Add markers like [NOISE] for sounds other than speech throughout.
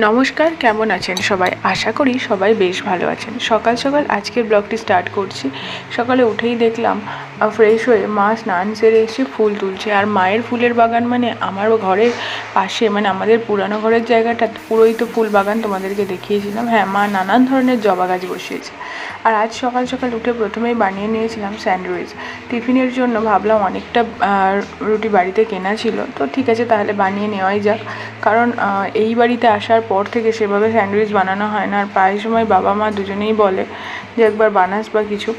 নমস্কার, কেমন আছেন সবাই? আশা করি সবাই বেশ ভালো আছেন। সকাল সকাল আজকের ব্লগটি স্টার্ট করছি। সকালে উঠেই দেখলাম ফ্রেশ হয়ে মা স্নান সেরে এসে ফুল তুলছে। আর মায়ের ফুলের বাগান মানে আমার ঘরের পাশে মানে আমাদের পুরানো ঘরের জায়গাটা, পুরোই তো ফুল বাগান তোমাদেরকে দেখিয়েছিলাম। হ্যাঁ মা নানান ধরনের জবা গাছ বসিয়েছে। আর আজ সকাল সকাল উঠে প্রথমেই বানিয়ে নিয়েছিলাম স্যান্ডউইচ। টিফিনের জন্য ভাবলাম অনেকটা রুটি বাড়িতে কেনা ছিল। তো ঠিক আছে, তাহলে বানিয়ে নেওয়াই যাক। কারণ এই বাড়িতে আসার পর থেকে সেভাবে স্যান্ডউইচ বানানো হয় না। আর প্রায় সময় বাবা মা দুজনেই বলে যে, একবার বানাস বা কিছু।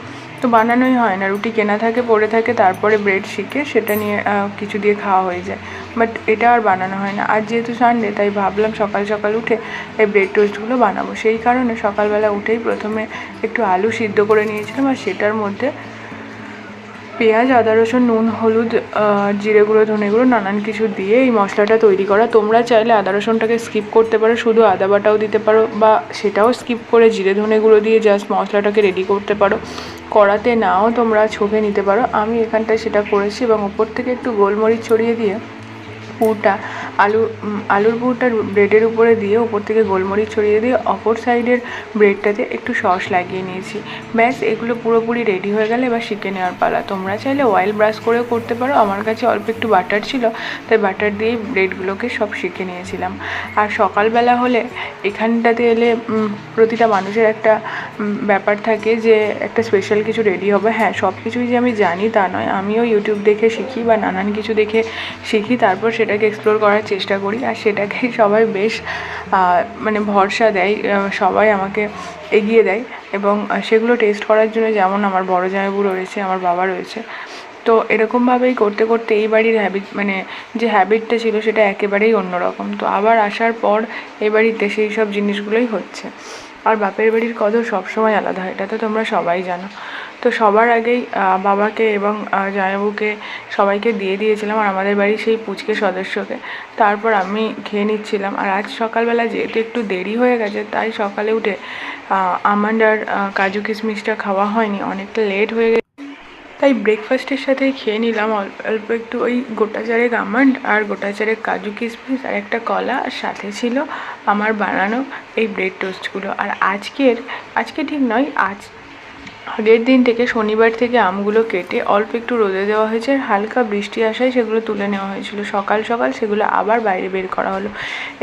তো বানানোই হয় না। রুটি কেনা থাকে, পড়ে থাকে, তারপরে ব্রেড শিখে সেটা নিয়ে কিছু দিয়ে খাওয়া হয়ে যায়। বাট এটা আর বানানো হয় না। আর যেহেতু সানডে তাই ভাবলাম সকাল সকাল উঠে এই ব্রেড টোস্টগুলো বানাবো। সেই কারণে সকালবেলা উঠেই প্রথমে একটু আলু সিদ্ধ করে নিয়েছিলাম। আর সেটার মধ্যে পেঁয়াজ, আদা, রসুন, নুন, হলুদ জিরে গুঁড়ো, ধনে গুঁড়ো, নানান কিছু দিয়ে এই মশলাটা তৈরি করা। তোমরা চাইলে আদা, রসুনটাকে স্কিপ করতে পারো, শুধু আদা বাটাও দিতে পারো বা সেটাও স্কিপ করে জিরে, ধনে গুঁড়ো দিয়ে জাস্ট মশলাটাকে রেডি করতে পারো। কড়াতে নাও, তোমরা ছোঁকে নিতে পারো। আমি এখানটায় সেটা করেছি এবং ওপর থেকে একটু গোলমরিচ ছড়িয়ে দিয়ে পুরটা আলু আলুর পুরটা ব্রেডের উপরে দিয়ে উপর থেকে গোলমরিচ ছড়িয়ে দিয়ে অপর সাইডের ব্রেডটাতে একটু সস লাগিয়ে নিয়েছি। ব্যাস, এগুলো পুরোপুরি রেডি হয়ে গেলে এবার শিখে নেওয়ার পালা। তোমরা চাইলে অয়েল ব্রাশ করেও করতে পারো। আমার কাছে অল্প একটু বাটার ছিল, তাই বাটার দিয়েই ব্রেডগুলোকে সব শিখে নিয়েছিলাম। আর সকালবেলা হলে এখানটাতে এলে প্রতিটা মানুষের একটা ব্যাপার থাকে যে একটা স্পেশাল কিছু রেডি হবে। হ্যাঁ সব কিছুই যে আমি জানি তা নয়। আমিও ইউটিউব দেখে শিখি বা নানান কিছু দেখে শিখি, তারপর সেটাকে এক্সপ্লোর করার চেষ্টা করি। আর সেটাকেই [LAUGHS] সবাই বেশ মানে ভরসা দেয় সবাই আমাকে এগিয়ে দেয় এবং সেগুলো টেস্ট করার জন্য যেমন আমার বড় জামাইবু রয়েছে, আমার বাবা রয়েছে। তো এরকমভাবেই করতে করতে এই বাড়ির হ্যাবিট মানে যে হ্যাবিটটা ছিল সেটা একেবারেই অন্যরকম। তো আবার আসার পর এই বাড়িতে সেই সব জিনিসগুলোই হচ্ছে। আর বাপের বাড়ির কদর সবসময় আলাদা হয়, এটা তো তোমরা সবাই জানো। তো সবার আগেই বাবাকে এবং জায়াবুকে সবাইকে দিয়ে দিয়েছিলাম আর আমাদের বাড়ির সেই পুচকে সদস্যকে। তারপর আমি খেয়ে নিচ্ছিলাম আর আজ সকালবেলা যেহেতু একটু দেরি হয়ে গেছে, তাই সকালে উঠে আমন্ড আর কাজু কিশমিশটা খাওয়া হয়নি, অনেকটা লেট হয়ে গেছে। তাই ব্রেকফাস্টের সাথে খেয়ে নিলাম অল্প অল্প একটু ওই গোটা চারেক আমন্ড আর গোটা চারেক কাজু কিশমিশ আর একটা কলা আর সাথে ছিল আমার বানানো এই ব্রেড টোস্টগুলো আর আজকের, আজকে ঠিক নয়, আজ আগের দিন থেকে শনিবার থেকে আমগুলো কেটে অল্প একটু রোদে দেওয়া হয়েছে আর হালকা বৃষ্টি আসায় সেগুলো তুলে নেওয়া হয়েছিল। সকাল সকাল সেগুলো আবার বাইরে বের করা হলো।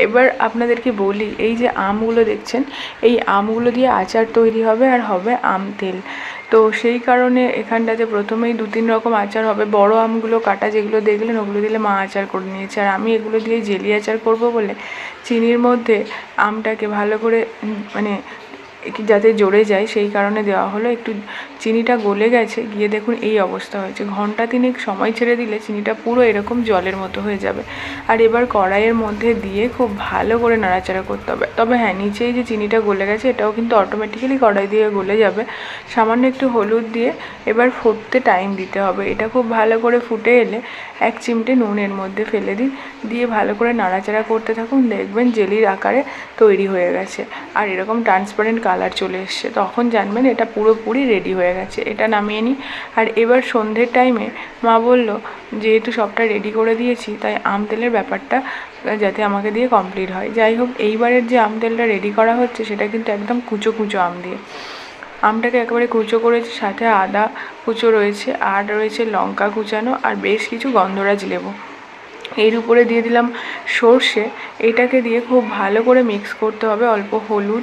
এবার আপনাদেরকে বলি, এই যে আমগুলো দেখছেন, এই আমগুলো দিয়ে আচার তৈরি হবে আর হবে আম তেল। তো সেই কারণে এখানটাতে প্রথমেই দু তিন রকম আচার হবে। বড় আমগুলো কাটা যেগুলো দেখলেন, ওগুলো দিলে মা আচার করে নিয়েছে। আর আমি এগুলো দিয়ে জেলি আচার করব বলে চিনির মধ্যে আমটাকে ভালো করে মানে কি যাতে জড়ে যায়, সেই কারণে দেওয়া হলো। একটু চিনিটা গলে গেছে, গিয়ে দেখুন এই অবস্থা হয়েছে। ঘণ্টা তিনেক সময় ছেড়ে দিলে চিনিটা পুরো এরকম জলের মতো হয়ে যাবে। আর এবার কড়াইয়ের মধ্যে দিয়ে খুব ভালো করে নাড়াচাড়া করতে হবে। তবে হ্যাঁ নিচেই যে চিনিটা গলে গেছে, এটাও কিন্তু অটোমেটিক্যালি কড়াই দিয়ে গলে যাবে। সামান্য একটু হলুদ দিয়ে এবার ফুটতে টাইম দিতে হবে। এটা খুব ভালো করে ফুটে এলে এক চিমটে নুনের মধ্যে ফেলে দিন। দিয়ে ভালো করে নাড়াচাড়া করতে থাকুন। দেখবেন জেলির আকারে তৈরি হয়ে গেছে। আর এরকম ট্রান্সপারেন্ট কালার চলে এসছে। তখন জানবেন এটা পুরোপুরি রেডি হয়ে গেছে। এটা নামিয়ে নিই। আর এবার সন্ধ্যের টাইমে মা বলল, যেহেতু সবটা রেডি করে দিয়েছি, তাই আম তেলের ব্যাপারটা যাতে আমাকে দিয়ে কমপ্লিট হয়। যাই হোক, এইবারের যে আম তেলটা রেডি করা হচ্ছে, সেটা কিন্তু একদম কুচো কুচো আম দিয়ে। আমটাকে একেবারে কুচো করেছি, সাথে আদা কুচো রয়েছে, আর রয়েছে লঙ্কা কুচানো, আর বেশ কিছু গন্ধরাজ লেবু। এর উপরে দিয়ে দিলাম সর্ষে। এটাকে দিয়ে খুব ভালো করে মিক্স করতে হবে অল্প হলুদ,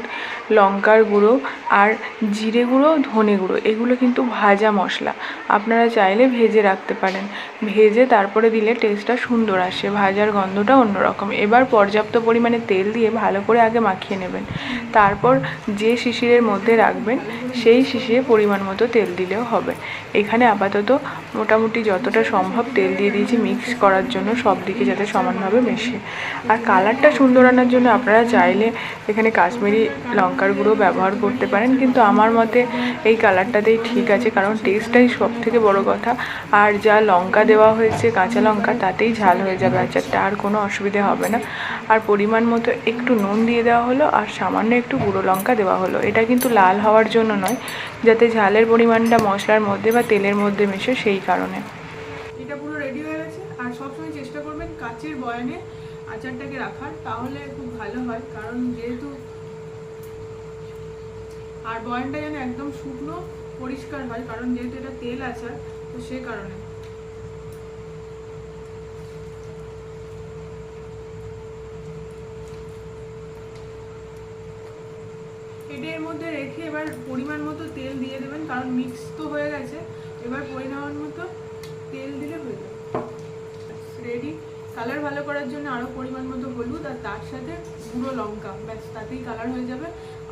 লঙ্কার গুঁড়ো আর জিরে গুঁড়ো, ধনে গুঁড়ো। এগুলো কিন্তু ভাজা মশলা। আপনারা চাইলে ভেজে রাখতে পারেন। ভেজে তারপরে দিলে টেস্টটা সুন্দর আসে, ভাজার গন্ধটা অন্যরকম। এবার পর্যাপ্ত পরিমাণে তেল দিয়ে ভালো করে আগে মাখিয়ে নেবেন। তারপর যে শিশিরের মধ্যে রাখবেন, সেই শিশিরে পরিমাণ মতো তেল দিলেও হবে। এখানে আপাতত মোটামুটি যতটা সম্ভব তেল দিয়ে দিয়েছি মিক্স করার জন্য সব দিকে যাতে সমানভাবে মেশে। আর কালারটা সুন্দর আনার জন্য আপনারা চাইলে এখানে কাশ্মীরি লঙ্কার গুঁড়ো ব্যবহার করতে পারেন, কিন্তু আমার মতে এই কালারটাতেই ঠিক আছে, কারণ টেস্টটাই সব থেকে বড় কথা। আর যা লঙ্কা দেওয়া হয়েছে, কাঁচা লঙ্কা, তাতেই ঝাল হয়ে যাবে, আচারটা আর কোনো অসুবিধে হবে না। আর পরিমাণ মতো একটু নুন দিয়ে দেওয়া হলো, আর সামান্য একটু গুঁড়ো লঙ্কা দেওয়া হলো। এটা কিন্তু লাল হওয়ার জন্য নয়, যাতে ঝালের পরিমাণটা মশলার মধ্যে বা তেলের মধ্যে মেশে সেই কারণে এটা পুরো রেডি হয়ে গেছে আর সবসময় চেষ্টা করবেন কাচের আর আচারটাকে রাখার, তাহলে খুব ভালো হয়। কারণ যেহেতু আর বয়ামটা যেন একদম শুকনো, পরিষ্কার হয়, কারণ যেহেতু এটা তেল আচার, তো সে কারণে। এটা এর মধ্যে রেখে এবার পরিমাণ মতো তেল দিয়ে দেবেন, কারণ মিক্স তো হয়ে গেছে। এবার পরিমাণ মতো তেল দিলে হয়ে যাবে। রেডি কালার ভালো করার জন্য আরও পরিমাণ মতো হলুদ আর তার সাথে গুঁড়ো লঙ্কা। ব্যাস, তাতেই কালার হয়ে যাবে।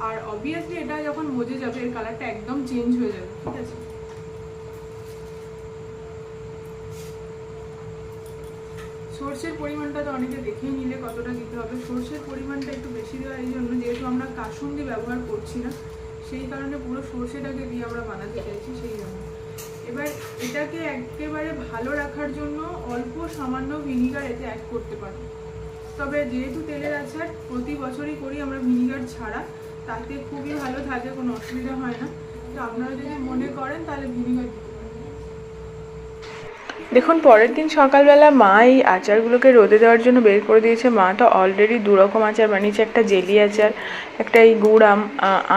আর অবভিয়াসলি এটা যখন মজে যাবে, এর কালারটা একদম চেঞ্জ হয়ে যাবে, ঠিক আছে? সর্ষের পরিমাণটা তো অনেকে দেখেই নিলে কতটা দিতে হবে। সর্ষের পরিমাণটা একটু বেশি দেওয়া এই জন্য যেহেতু আমরা কাসুন্দি ব্যবহার করছি না, সেই কারণে পুরো সর্ষেটাকে দিয়ে আমরা বানাতে চাইছি, সেই জন্য। এবার এটাকে একেবারে ভালো রাখার জন্য অল্প সামান্য ভিনিগার এতে অ্যাড করতে পারি। তবে যেহেতু তেলের আচার প্রতি বছরই করি আমরা ভিনিগার ছাড়া, তাতে খুবই ভালো থাকে, কোনো অসুবিধা হয় না। তো আপনারা যদি মনে করেন তাহলে ভিনিগার দিতে দেখুন, পরের দিন সকালবেলা মা এই আচারগুলোকে রোদে দেওয়ার জন্য বের করে দিয়েছে। মা তো অলরেডি দু রকম আচার বানিয়েছে, একটা জেলি আচার, একটা এই গুড় আম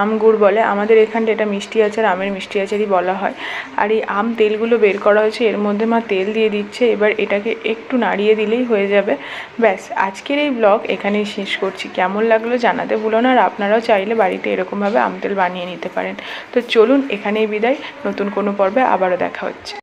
আম গুড় বলে। আমাদের এখানটা এটা মিষ্টি আচার, আমের মিষ্টি আচারই বলা হয়। আর এই আম তেলগুলো বের করা হয়েছে, এর মধ্যে মা তেল দিয়ে দিচ্ছে। এবার এটাকে একটু নাড়িয়ে দিলেই হয়ে যাবে। ব্যাস, আজকের এই ব্লগ এখানেই শেষ করছি। কেমন লাগল জানাতে ভুলো না, আর আপনারাও চাইলে বাড়িতে এরকমভাবে আম তেল বানিয়ে নিতে পারেন। তো চলুন, এখানেই বিদায়। নতুন কোনো পর্বে আবারও দেখা হচ্ছে।